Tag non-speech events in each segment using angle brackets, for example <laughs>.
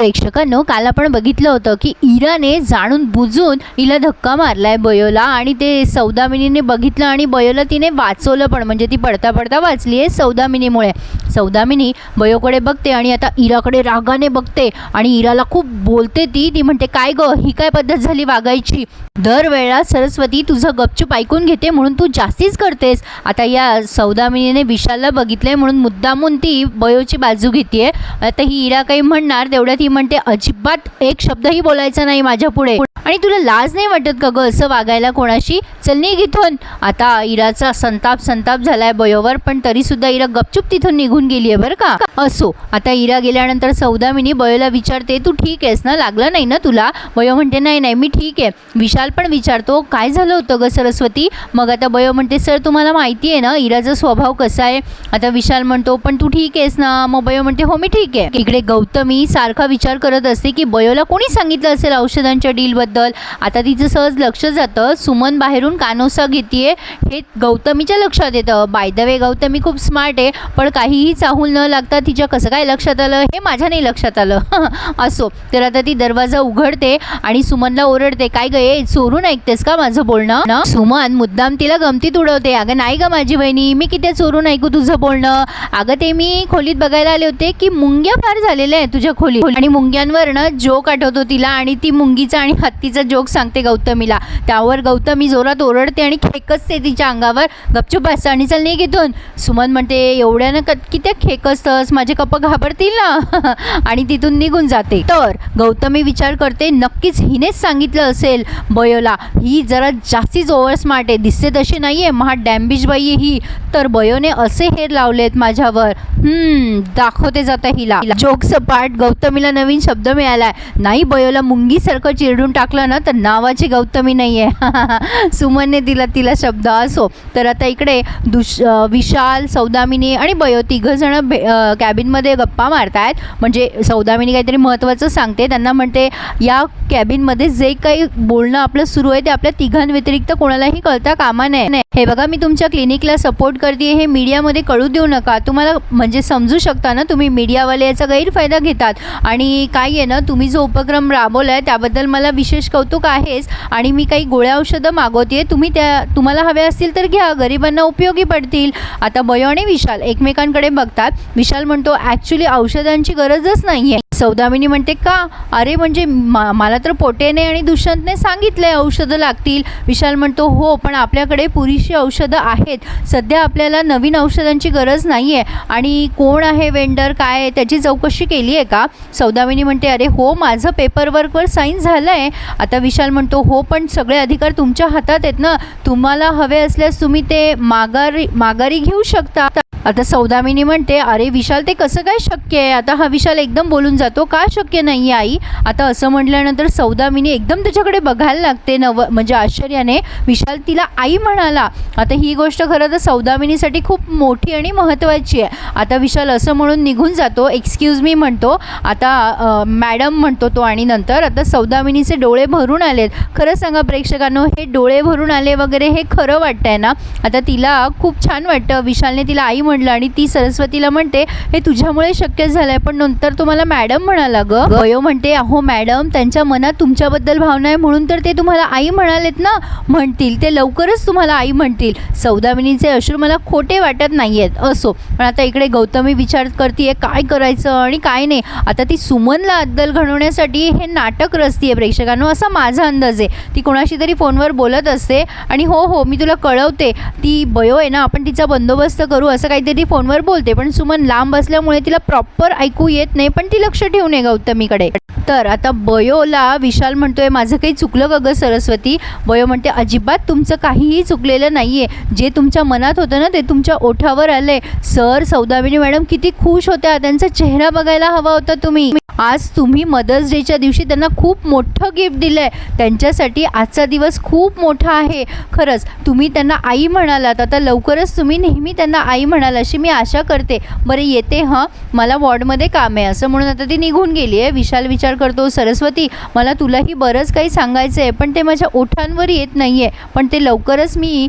प्रेक्षकांनो काल आपण बघितलं होतं की इराने जाणून बुजून हिला धक्का मारलाय बयोला आणि ते सौदामिनीने बघितलं आणि बयोला तिने वाचवलं पण म्हणजे ती पडता पडता वाचली आहे सौदामिनीमुळे. सौदामिनी बयोकडे बघते आणि आता इराकडे रागाने बघते आणि इराला खूप बोलते ती. ती म्हणते काय ग ही काय पद्धत झाली वागायची? दरवेळा सरस्वती तुझं गपचूप ऐकून घेते म्हणून तू जास्तीच करतेस. आता या सौदामिनीने विशालला बघितलंय म्हणून मुद्दामून ती बयोची बाजू घेते आता ही इरा काही म्हणणार तेवढ्यात ही म्हणते अजिबात एक शब्दही बोलायचा नाही माझ्या पुढे आणि तुला लाज नाही वाटत का ग असं वागायला कोणाशी? चल निघ इथून. आता इराचा संताप संताप झालाय बयोवर पण तरी सुद्धा इरा गपचूप तिथून निघून गेली आहे बरं का? असो आता इरा गेल्यानंतर सौदामिनी बयोला विचारते तू ठीक आहेस ना? लागलं नाही ना तुला? बयो म्हणते नाही नाही मी ठीक आहे. विशाल पण विचारतो काय झालं होतं ग सरस्वती? मग आता बयो म्हणते सर तुम्हाला माहिती आहे ना इराचा स्वभाव कसा आहे? आता विशाल म्हणतो पण तू ठीक आहेस ना? मग बयो म्हणते हो मी ठीक आहे. इकडे गौतमी सारखा विचार करत असते की बयोला कोणी सांगितलं असेल औषधांच्या डीलबद्दल? आता तिचं सहज लक्ष जातं. सुमन बाहेरून कानोसा घेते हे गौतमीच्या लक्षात येतं. बाय द वे गौतमी खूप स्मार्ट आहे पण काहीही चाहूल न लागता तिच्या कसं काय लक्षात आलं? हे माझ्या नाही लक्षात आलं. <laughs> असो. तर आता ती दरवाजा उघडते आणि सुमनला ओरडते. काय ग ए चोरून ऐकतेस का माझं बोलणं? ना सुमन मुद्दाम तिला गमतीत उडवते. अगं नाही ग माझी बहिणी. मी किती चोरून ऐकू तुझं बोलणं? अगं ते मी खोलीत बघायला आले होते की मुंग्या फार झालेल्या आहेत तुझ्या खोलीत आणि मुंग्यांवरनं जोक आठवतो तिला आणि ती मुंगीचा आणि हत्तीचा जोक सांगते गौतमीला. त्यावर गौतमी जोरात ओरडते आणि खेकसते तिच्या अंगावर गपचूप बस आणि चल नाही घेतून सुमन म्हणते एवढ्यानं क किती खेकसतस माझे कप घाबरतील ना. <laughs> आणि तिथून निघून जाते. तर गौतमी विचार करते नक्कीच हिनेच सांगितलं असेल बयोला. ही जरा जास्तीच ओव्हर स्मार्ट आहे दिसते तशी नाही आहे महा डॅम्बिज बाई आहे ही. तर बयोने असे हेर लावलेत माझ्यावर. हम्म दाखवते जाता हिला. जोक सपाट गौतमीला नवीन शब्द मिळाला आहे नाही बयोला मुंगीसारखं चिरडून टाकलं ना तर नावाची गौतमी नाही आहे <laughs> सुमनने दिला तिला शब्द असो. तर आता इकडे दुष विशाल सौदामिनी आणि बयो तिघंजणं भे कॅबिनमध्ये गप्पा मारतायत. म्हणजे सौदामिनी काहीतरी महत्त्वाचं सांगते. त्यांना म्हणते या कॅबिनमध्ये जे काही बोलणं आपलं सुरू आहे ते आपल्या तिघांव्यतिरिक्त कोणालाही कळता कामा नाही हे बघा मी तुमच्या क्लिनिकला सपोर्ट करते हे मीडियामध्ये कळू देऊ नका. तुम्हाला म्हणजे समजू शकता ना तुम्ही मीडियावाले याचा गैरफायदा घेतात. आणि आणि काय आहे ना तुम्ही जो उपक्रम राबवला आहे त्याबद्दल मला विशेष कौतुक आहेच. आणि मी काही गोळ्या औषधं मागवते तुम्ही त्या तुम्हाला हवे असतील तर घ्या. गरिबांना उपयोगी पडतील. आता बयो आणि विशाल एकमेकांकडे बघतात. विशाल म्हणतो ॲक्च्युली औषधांची गरजच नाही आहे सौदामिनी म्हणते का? अरे म्हणजे मा मला तर पोटेने आणि दुष्यंतने सांगितलं आहे औषधं लागतील. विशाल म्हणतो हो पण आपल्याकडे पुरेशी औषधं आहेत. सध्या आपल्याला नवीन औषधांची गरज नाही आहे आणि कोण आहे वेंडर? काय आहे? त्याची चौकशी केली आहे का? सौदामिनी म्हणते अरे हो माझं पेपरवर्कवर साईन झालं आहे आता विशाल म्हणतो हो पण सगळे अधिकार तुमच्या हातात आहेत ना. तुम्हाला हवे असल्यास तुम्ही ते माघारी माघारी घेऊ शकता. आता सौदामिनी म्हणते अरे विशाल ते कसं काय शक्य आहे? आता हा विशाल एकदम बोलून जातो. का शक्य नाही आई? आता असं म्हटल्यानंतर सौदामिनी एकदम त्याच्याकडे बघायला लागते नव म्हणजे आश्चर्याने. विशाल तिला आई म्हणाला आता ही गोष्ट खरं तर सौदामिनीसाठी खूप मोठी आणि महत्त्वाची आहे. आता विशाल असं म्हणून निघून जातो. एक्सक्यूज मी म्हणतो. आता मॅडम म्हणतो तो आणि नंतर आता सौदामिनीचे डोळे भरून आलेत. खरं सांगा प्रेक्षकांनो हे डोळे भरून आले वगैरे हे खरं वाटतंय ना? आता तिला खूप छान वाटतं. विशालने तिला आई म्हण म्हटलं आणि ती सरस्वतीला म्हणते हे तुझ्यामुळे शक्य झालंय पण नंतर तुम्हाला मॅडम म्हणाला ग. वयो म्हणते अहो मॅडम त्यांच्या मनात तुमच्याबद्दल भावना आहे म्हणून तर ते तुम्हाला आई म्हणालेत ना. म्हणतील ते लवकरच तुम्हाला आई म्हणतील. सौदामिनीचे अश्रू मला खोटे वाटत नाही आहेत असो पण आता इकडे गौतमी विचार करते काय करायचं आणि काय नाही. आता ती सुमनला अद्दल घडवण्यासाठी हे नाटक रचतीये प्रेक्षकांनो असा माझा अंदाज आहे. ती कोणाशी तरी फोनवर बोलत असते आणि हो हो मी तुला कळवते. ती बयो आहे ना आपण तिचा बंदोबस्त करू असं काही काहीतरी फोनवर बोलते पण सुमन लांब असल्यामुळे तिला प्रॉपर ऐकू येत नाही पण ती लक्ष ठेवून आहे गौतमीकडे. तर आता बयोला विशाल म्हणतोय माझं काही चुकलं का गं सरस्वती? बयो म्हणते अजिबात तुमचं काहीही चुकलेलं नाही आहे जे तुमच्या मनात होतं ना ते तुमच्या ओठावर आलंय. सर सौदामिनी मॅडम किती खुश होत्या. त्यांचा चेहरा बघायला हवा होता तुम्ही. आज तुम्ही मदर्स डेच्या दिवशी त्यांना खूप मोठं गिफ्ट दिलं आहे त्यांच्यासाठी आजचा दिवस खूप मोठा आहे. खरंच तुम्ही त्यांना आई म्हणालात. आता लवकरच तुम्ही नेहमी त्यांना आई म्हणाल अशी मी आशा करते. बरं येते हां. मला वॉर्डमध्ये काम आहे. असं म्हणून आता ती निघून गेली आहे. विशाल विचार करतो सरस्वती मला तुलाही बरंच काही सांगायचं आहे पण ते माझ्या ओठांवर येत नाही आहे पण ते लवकरच मी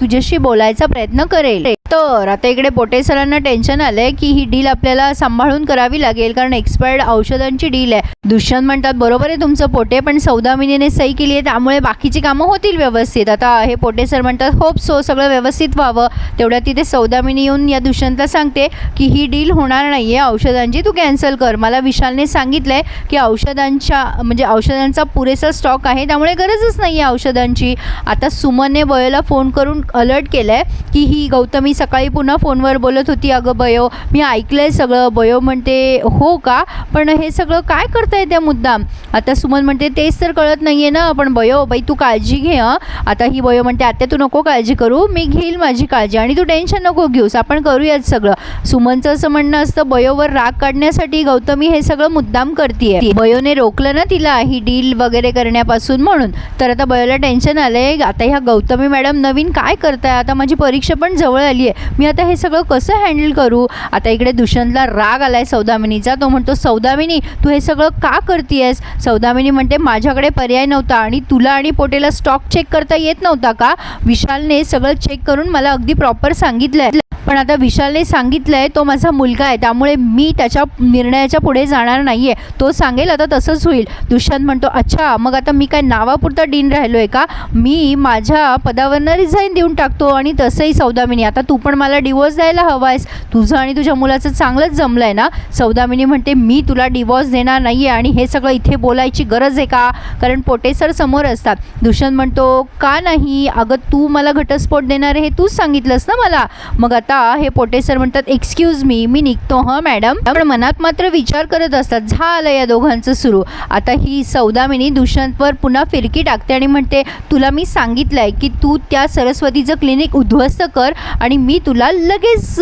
तुझ्याशी बोलायचा प्रयत्न करेल. तर आता इकडे पोटे सरांना टेन्शन आलंय की ही डील आपल्याला सांभाळून करावी लागेल कारण एक्सपायर्ड औषधांची डील आहे. दुष्यंत म्हणतात बरोबर आहे तुमचं पोटे पण सौदामिनीने सही केली आहे त्यामुळे बाकीची कामं होतील व्यवस्थित. आता हे पोटे सर म्हणतात होप सो सगळं व्यवस्थित व्हावं. तेवढ्या तिथे सौदामिनी येऊन या दुष्यंतला सांगते की ही डील होणार नाही आहे औषधांची तू कॅन्सल कर. मला विशालने सांगितलं आहे की औषधांच्या म्हणजे औषधांचा पुरेसा स्टॉक आहे त्यामुळे गरजच नाही आहे औषधांची. आता सुमनने बयला फोन करून अलर्ट केलं आहे की ही गौतमी सकाळी पुन्हा फोनवर बोलत होती अगं बयो मी ऐकलं आहे सगळं बयो म्हणते हो का? पण हे सगळं काय करताय त्या मुद्दाम? आता सुमन म्हणते तेच तर कळत नाही आहे ना पण बयो बाई तू काळजी घे हं. आता ही बयो म्हणते आत्या तू नको काळजी करू मी घेईल माझी काळजी आणि तू टेन्शन नको घेऊस आपण करूयात सगळं. सुमनचं असं म्हणणं असतं बयोवर राग काढण्यासाठी गौतमी हे सगळं मुद्दाम करते बयोने रोखलं ना तिला ही डील वगैरे करण्यापासून म्हणून. तर आता बयोला टेन्शन आलंय आता ह्या गौतमी मॅडम नवीन काय करताय? आता माझी परीक्षा पण जवळ आली आहे मी आता हे सगळं कसं हँडल करू? आता इकडे दुष्यंतला राग आलाय सौदामिनीचा. तो म्हणतो सौदामिनी तू हे सगळं का करतेयस? सौदामिनी म्हणते माझ्याकडे पर्याय नव्हता आणि तुला आणि पोटेला स्टॉक चेक करता येत नव्हता का? विशालने सगळं चेक करून मला अगदी प्रॉपर सांगितलंय. पण आता विशालने सांगितलं आहे तो माझा मुलगा आहे त्यामुळे मी त्याच्या निर्णयाच्या पुढे जाणार नाही आहे तो सांगेल आता तसंच होईल. दुष्यंत म्हणतो अच्छा मग आता मी काय नावापुरता डीन राहिलो आहे का? मी माझ्या पदावरनं रिझाईन देऊन टाकतो आणि तसंही सौदामिनी आता तू पण मला डिवोर्स द्यायला हवा आहेस. तुझं आणि तुझ्या मुलाचं चांगलंच जमलं आहे ना? सौदामिनी म्हणते मी तुला डिवोर्स देणार नाही आहे आणि हे सगळं इथे बोलायची गरज आहे का? कारण पोटे सर समोर असतात. दुष्यंत म्हणतो का नाही? अगं तू मला घटस्फोट देणार आहे हे तूच सांगितलंस ना मला. मग आता हे पोटे सर म्हणतात एक्सक्यूज मी मी निघतो हं मॅडम पण मनात मात्र विचार करत असतात झालं या दोघांचं सुरू. आता ही सौदामिनी दुष्यंतवर पुन्हा फिरकी टाकते आणि म्हणते तुला मी सांगितलं आहे की तू त्या सरस्वतीचं क्लिनिक उद्ध्वस्त कर आणि मी तुला लगेच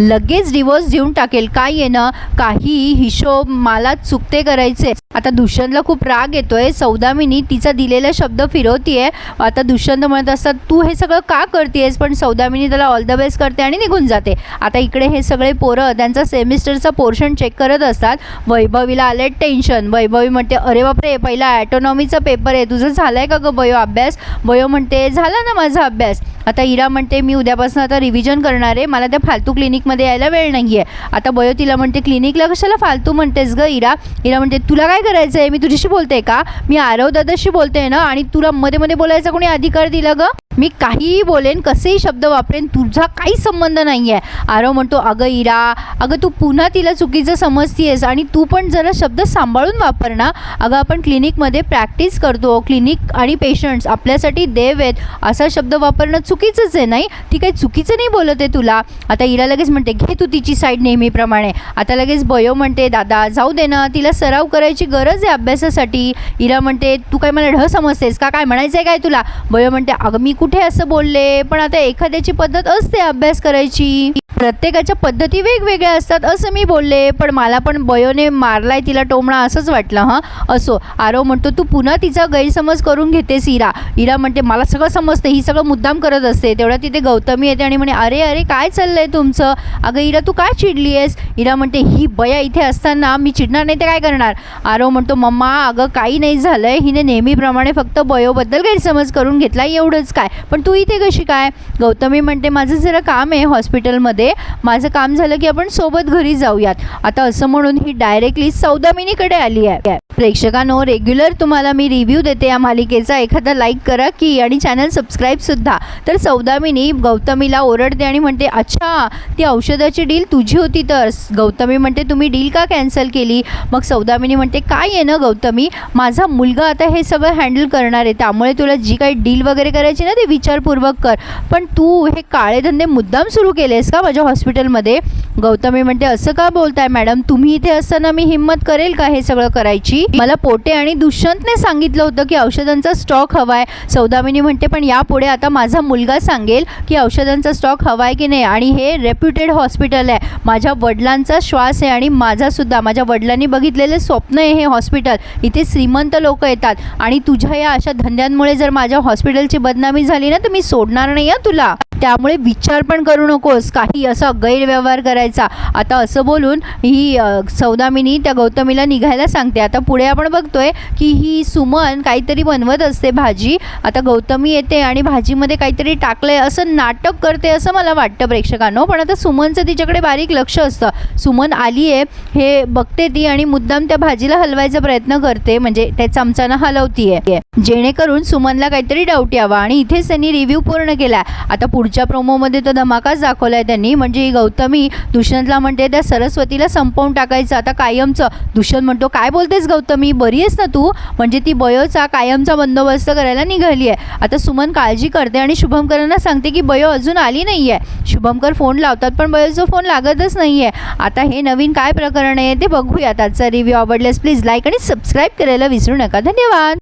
लगेच डिवोर्स देऊन टाकेल. काय आहे ना काही हिशोब मला चुकते करायचे. आता दुष्यंतला खूप राग येतोय. सौदामिनी तिचा दिलेला शब्द फिरवतीये. आता दुष्यंत म्हणत असतात तू हे सगळं का करतेस पण सौदामिनी त्याला ऑल द बेस्ट करते आणि निघून जाते. आता इकडे हे सगळे पोरं त्यांचा सेमिस्टरचा पोर्शन चेक करत असतात. वैभवीला आले टेन्शन वैभवी म्हणते अरे बापरे पहिला ॲटोनॉमीचा पेपर आहे. तुझं झालं आहे का गं बयो अभ्यास? बयो म्हणते झाला ना माझा अभ्यास. आता इरा म्हणते मी उद्यापासून आता रिव्हिजन करणार आहे. मला त्या फालतू क्लिनिकमध्ये यायला वेळ नाही आहे आता बयो तिला म्हणते क्लिनिकला कशाला फालतू म्हणतेस ग इरा? इरा म्हणते तुला काय करायचं आहे मी तुझ्याशी बोलते का? मी आरव दादाशी बोलते ना आणि तुला मध्ये मध्ये बोलायचा कोणी अधिकार दिला ग? मी काहीही बोलेन कसेही शब्द वापरेन तुझा काही संबंध नाही आहे आरव म्हणतो अगं इरा अगं तू पुन्हा तिला चुकीचं समजतीयस आणि तू पण जरा शब्द सांभाळून वापर ना. अगं आपण क्लिनिकमध्ये प्रॅक्टिस करतो क्लिनिक आणि पेशंट्स आपल्यासाठी देव आहेत. असा शब्द वापरणं चुकीचंच आहे नाही? ती काही चुकीचं नाही बोलत आहे तुला. आता इरा लगेच म्हणते घे तू तिची साईड नेहमीप्रमाणे. आता लगेच बयो म्हणते दादा जाऊ दे ना तिला सराव करायची गरज आहे अभ्यासासाठी. इरा म्हणते तू काय मला ढ समजतेस का? काय म्हणायचं आहे काय तुला? बयो म्हणते अगं मी कुठे असं बोलले? पण आता एखाद्याची पद्धत असते अभ्यास करायची. प्रत्येकाच्या पद्धती वेगवेगळ्या असतात असं मी बोलले. पण मला पण बयोने मारलाय तिला टोमणा असंच वाटलं हां? असो. आरव म्हणतो तू पुन्हा तिचा गैरसमज करून घेतेस इरा. इरा म्हणते मला सगळं समजते. ही सगळं मुद्दाम करत असते. तेवढ्या तिथे गौतमी येते आणि म्हणे अरे अरे काय चाललंय तुमचं? अगं इरा तू काय चिडली आहेस इरा म्हणते ही बया इथे असताना मी चिडणार नाही ते काय करणार? आरव म्हणतो मम्मा अगं काही नाही झालंय. हिने नेहमीप्रमाणे फक्त बयोबद्दल गैरसमज करून घेतला एवढंच काय. पण तू इथे कशी काय? गौतमी म्हणते माझं जरा काम आहे हॉस्पिटलमध्ये. माझं काम झालं की आपण सोबत घरी जाऊयात. आता असं म्हणून ही डायरेक्टली सौदामिनीकडे आली आहे. प्रेक्षकांनो रेग्युलर तुम्हाला मी रिव्ह्यू देते या मालिकेचा. एखादा लाईक करा की आणि चॅनल सबस्क्राईबसुद्धा तर सौदामिनी गौतमीला ओरडते आणि म्हणते अच्छा ती औषधाची डील तुझी होती तर. गौतमी म्हणते तुम्ही डील का कॅन्सल केली? मग सौदामिनी म्हणते काय आहे ना गौतमी? माझा मुलगा आता हे सगळं हँडल करणार आहे. त्यामुळे तुला जी काही डील वगैरे करायची ना रे विचारपूर्वक कर. पण तू हे काळे धंदे मुद्दाम सुरू केलेस का माझ्या हॉस्पिटलमध्ये? गौतमी म्हणते असं का बोलताय मॅडम? तुम्ही इथे असताना मी हिंमत करेल का हे सगळं करायची? मला पोटे आणि दुष्यंतने सांगितलं होतं की औषधांचा स्टॉक हवाय. सौदामिनी म्हणते पण यापुढे आता माझा मुलगा सांगेल की औषधांचा स्टॉक हवाय की नाही आणि हे रेप्युटेड हॉस्पिटल आहे. माझ्या वडिलांचा श्वास आहे आणि माझासुद्धा माझ्या वडिलांनी बघितलेले स्वप्न आहे हे हॉस्पिटल. इथे श्रीमंत लोक येतात आणि तुझ्या या अशा धंद्यांमुळे जर माझ्या हॉस्पिटलची बदनामी झाली ना तर मी सोडणार नाही हं तुला. त्यामुळे विचार पण करू नकोस. काही असा गैरव्यवहार करायचा. आता असं बोलून ही सौदामिनी त्या गौतमीला निघायला सांगते. आता पुढे आपण बघतोय की ही सुमन काहीतरी बनवत असते भाजी. आता गौतमी येते आणि भाजीमध्ये काहीतरी टाकलंय. असं नाटक करते असं मला वाटतं प्रेक्षकांनो. पण आता सुमनचं तिच्याकडे बारीक लक्ष असतं. सुमन आली आहे हे बघते ती आणि मुद्दाम त्या भाजीला हलवायचा प्रयत्न करते. म्हणजे त्या चमचानं हलवतीये. जेणेकरून सुमनला काहीतरी डाऊट यावा. आणि इथेच त्यांनी रिव्ह्यू पूर्ण केला. आता पुढच्या प्रोमोमध्ये तर धमाकाच दाखवला आहे त्यांनी. म्हणजे ही गौतमी दुष्यंतला म्हणते त्या सरस्वतीला संपवून टाकायचं. आता कायमचं. दुष्यंत म्हणतो काय बोलतेस गौतमी? बरी आहेस ना तू? म्हणजे ती बयोचा कायमचा बंदोबस्त करायला निघाली आहे. आता सुमन काळजी करते आणि शुभमकरांना सांगते की बयो अजून आली नाही आहे शुभमकर फोन लावतात पण बयोचा फोन लागतच नाही आहे आता हे नवीन काय प्रकरण आहे ते बघूयात. आजचा रिव्ह्यू आवडल्यास प्लीज लाईक आणि सबस्क्राईब करायला विसरू नका. धन्यवाद!